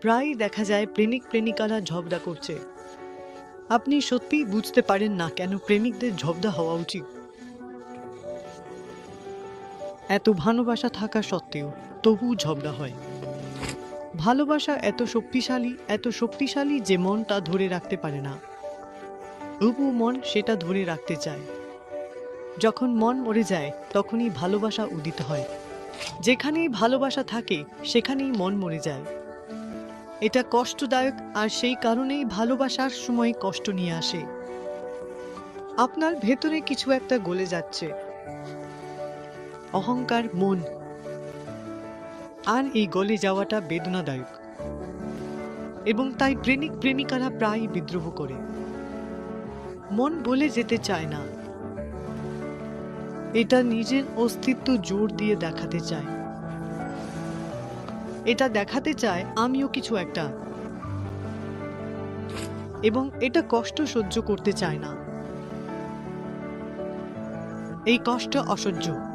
প্রায়ই দেখা যায় প্রেমিক প্রেমিকারা ঝগড়া করছে। আপনি সত্যিই বুঝতে পারেন না কেন প্রেমিকদের ঝগড়া হওয়া উচিত। এত ভালোবাসা থাকা সত্ত্বেও তবু ঝগড়া হয়। ভালোবাসা এত শক্তিশালী এত শক্তিশালী যে মন তা ধরে রাখতে পারে না। তবু মন সেটা ধরে রাখতে চায়। যখন মন মরে যায়, তখনই ভালোবাসা উদিত হয়। যেখানেই ভালোবাসা থাকে, সেখানেই মন মরে যায়। এটা কষ্টদায়ক আর সেই কারণেই ভালোবাসার সময় কষ্ট নিয়ে আসে। আপনার ভেতরে কিছু একটা গলে যাচ্ছে। অহংকার মন। আর এই গলে যাওয়াটা বেদনাদায়ক। এবং তাই প্রেমিক প্রেমিকারা প্রায় বিদ্রোহ করে। মন বলে যেতে চায় না। এটা নিজের অস্তিত্ব জোর দিয়ে দেখাতে চায়। এটা দেখাতে চায় আমিও কিছু একটা। এবং এটা কষ্ট সহ্য করতে চায় না। এই কষ্ট অসহ্য।